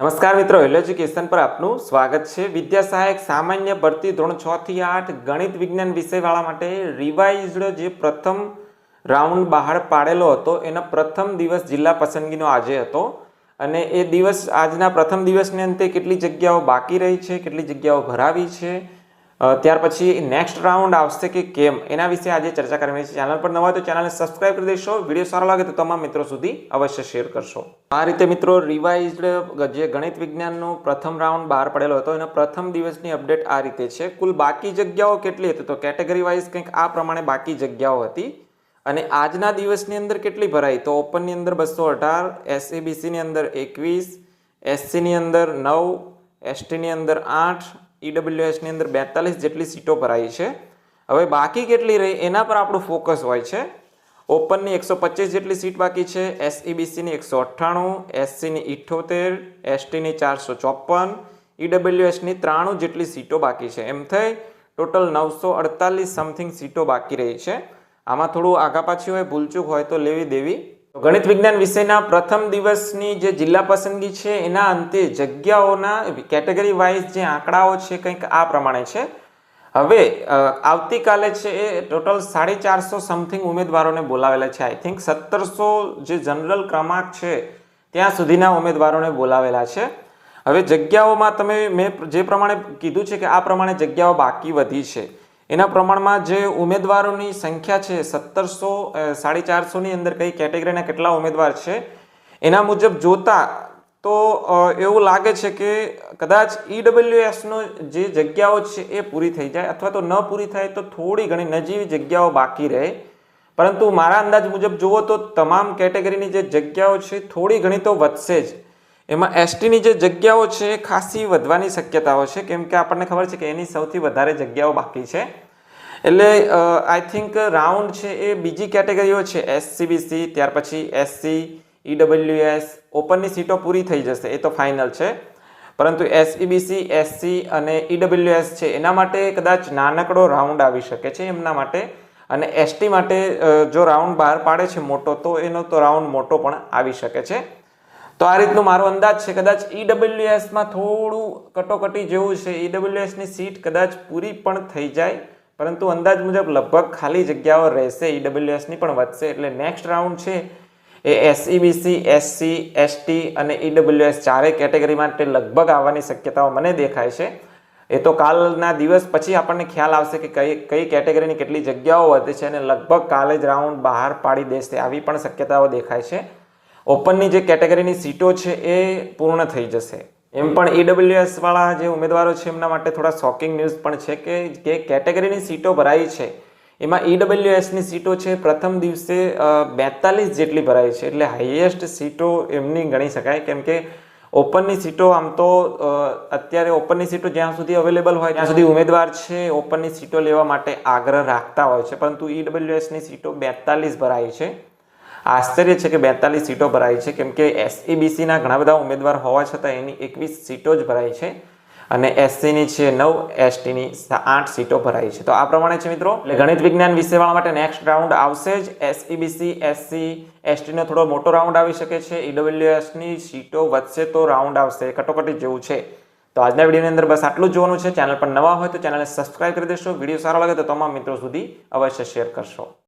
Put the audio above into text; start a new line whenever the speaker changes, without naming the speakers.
નમસ્કાર મિત્રો hello education પર આપનું સ્વાગત છે. વિદ્યા સહાયક સામાન્ય ભરતી ધોરણ છ થી આઠ ગણિત વિજ્ઞાન વિષયવાળા માટે રિવાઇઝડ જે પ્રથમ રાઉન્ડ બહાર પાડેલો હતો, એનો પ્રથમ દિવસ જિલ્લા પસંદગીનો આજે હતો. અને એ દિવસ, આજના પ્રથમ દિવસની અંતે કેટલી જગ્યાઓ બાકી રહી છે, કેટલી જગ્યાઓ ભરાવી છે ત્યાર પછી નેક્સ્ટ રાઉન્ડ આવશે કે કેમ? એના વિશે આજે ચર્ચા કરવાની છે. ચેનલ પર નવા તો ચેનલને સબસ્ક્રાઇબ કરી દેશો. વીડિયો સારો લાગે તો તમામ મિત્રો સુધી અવશ્ય શેર કરશો. આ રીતે મિત્રો રિવાઇઝડ જે ગણિત વિજ્ઞાનનો પ્રથમ રાઉન્ડ બહાર પડેલો હતો, એનો પ્રથમ દિવસની અપડેટ આ રીતે છે. કુલ બાકી જગ્યાઓ કેટલી હતી? તો કેટેગરી વાઇઝ કંઈક આ પ્રમાણે બાકી જગ્યાઓ હતી. અને આજના દિવસની અંદર કેટલી ભરાઈ? તો ઓપનની અંદર બસો અઢાર એસસીબીસીની અંદર એકવીસ એસસીની અંદર નવ એસટીની અંદર આઠ ઈડબ્લ્યુએસની અંદર બેતાલીસ જેટલી સીટો ભરાઈ છે. હવે બાકી કેટલી રહી એના પર આપણું ફોકસ હોય છે. ઓપનની એકસો પચીસ જેટલી સીટ બાકી છે. એસઈબીસીની એકસો અઠ્ઠાણું એસસીની ઇઠ્ઠોતેર એસટીની ચારસો ચોપન ઈડબ્લ્યુએસની ત્રાણું જેટલી સીટો બાકી છે. એમ થઈ ટોટલ નવસો અડતાલીસ સમથિંગ સીટો બાકી રહી છે. આમાં થોડું આગા પાછી હોય, ભૂલચૂક હોય તો લેવી દેવી ગણિત વિજ્ઞાન વિષયના પ્રથમ દિવસની જે જિલ્લા પસંદગી છે, એના અંતે જગ્યાઓના કેટેગરી વાઇઝ જે આંકડાઓ છે, કંઈક આ પ્રમાણે છે. હવે આવતીકાલે છે એ ટોટલ સાડી ચારસો સમથિંગ ઉમેદવારોને બોલાવેલા છે. આઈ થિંક સત્તરસો જે જનરલ ક્રમાંક છે, ત્યાં સુધીના ઉમેદવારોને બોલાવેલા છે. હવે જગ્યાઓમાં તમે મેં જે પ્રમાણે કીધું છે કે આ પ્રમાણે જગ્યાઓ બાકી વધી છે. એના પ્રમાણમાં જે ઉમેદવારોની સંખ્યા છે, સત્તરસો સાડી ચારસોની અંદર કઈ કેટેગરીના કેટલા ઉમેદવાર છે, એના મુજબ જોતા તો એવું લાગે છે કે કદાચ ઈડબ્લ્યુએસનો જે જગ્યાઓ છે એ પૂરી થઈ જાય અથવા તો ન પૂરી થાય તો થોડી ઘણી નજીવી જગ્યાઓ બાકી રહે. પરંતુ મારા અંદાજ મુજબ જુઓ તો તમામ કેટેગરીની જે જગ્યાઓ છે થોડી ઘણી તો વધશે જ. એમાં એસટીની જે જગ્યાઓ છે એ ખાસી વધવાની શક્યતાઓ છે. કેમ કે આપણને ખબર છે કે એની સૌથી વધારે જગ્યાઓ બાકી છે. એટલે આઈ થિંક રાઉન્ડ છે એ બીજી કેટેગરીઓ છે. એસસીબીસી ત્યાર પછી એસસી ઈડબ્લ્યુએસ ઓપનની સીટો પૂરી થઈ જશે. એ તો ફાઇનલ છે. પરંતુ એસઈબીસી એસસી અને ઈડબ્લ્યુએસ છે, એના માટે કદાચ નાનકડો રાઉન્ડ આવી શકે છે એમના માટે. અને એસટી માટે જો રાઉન્ડ બહાર પાડે છે મોટો, તો એનો તો રાઉન્ડ મોટો પણ આવી શકે છે. તો આ રીતનું મારો અંદાજ છે. કદાચ ઈડબ્લ્યુએસમાં થોડું કટોકટી જેવું છે. ઈડબ્લ્યુએસની સીટ કદાચ પૂરી પણ થઈ જાય, પરંતુ અંદાજ મુજબ લગભગ ખાલી જગ્યાઓ રહેશે. ઈડબ્લ્યુએસની પણ વધશે. એટલે નેક્સ્ટ રાઉન્ડ છે એ એસઈબીસી એસસી એસટી અને ઈડબ્લ્યુએસ ચારેય કેટેગરી માટે લગભગ આવવાની શક્યતાઓ મને દેખાય છે. એ તો કાલના દિવસ પછી આપણને ખ્યાલ આવશે કે કઈ કઈ કેટેગરીની કેટલી જગ્યાઓ વધે છે અને લગભગ કાલે જ રાઉન્ડ બહાર પાડી દેશે. આવી પણ શક્યતાઓ દેખાય છે. ઓપનની જે કેટેગરીની સીટો છે એ પૂર્ણ થઈ જશે. એમ પણ ઈડબ્લ્યુએસ વાળા જે ઉમેદવારો છે એમના માટે થોડા શોકિંગ ન્યૂઝ પણ છે કે જે કેટેગરીની સીટો ભરાઈ છે, એમાં ઈડબ્લ્યુએસની સીટો છે પ્રથમ દિવસે બેતાલીસ જેટલી ભરાઈ છે. એટલે હાઈએસ્ટ સીટો એમની ગણી શકાય. કેમ કે ઓપનની સીટો આમ તો અત્યારે ઓપનની સીટો જ્યાં સુધી અવેલેબલ હોય ત્યાં સુધી ઉમેદવાર છે, ઓપનની સીટો લેવા માટે આગ્રહ રાખતા હોય છે. પરંતુ ઈડબ્લ્યુએસની સીટો બેતાલીસ ભરાઈ છે. આશ્ચર્ય છે કે બેતાલીસ સીટો ભરાઈ છે. કેમ કે એસઈબીસીના ઘણા બધા ઉમેદવાર હોવા છતાં એની એકવીસ સીટો જ ભરાઈ છે અને એસસીની છે નવ, એસટીની આઠ સીટો ભરાઈ છે. તો આ પ્રમાણે છે મિત્રો, એટલે ગણિત વિજ્ઞાન વિષયવાળા માટે નેક્સ્ટ રાઉન્ડ આવશે જ. એસઈબીસી, એસસી, એસટીનો થોડો મોટો રાઉન્ડ આવી શકે છે. ઈડબ્લ્યુએસની સીટો વધશે તો રાઉન્ડ આવશે કટોકટી જેવું છે. તો આજના વિડીયોની અંદર બસ આટલું જ જોવાનું છે. ચેનલ પર નવા હોય તો ચેનલને સબસ્ક્રાઇબ કરી દેશો. વીડિયો સારો લાગે તો તમામ મિત્રો સુધી અવશ્ય શેર કરશો.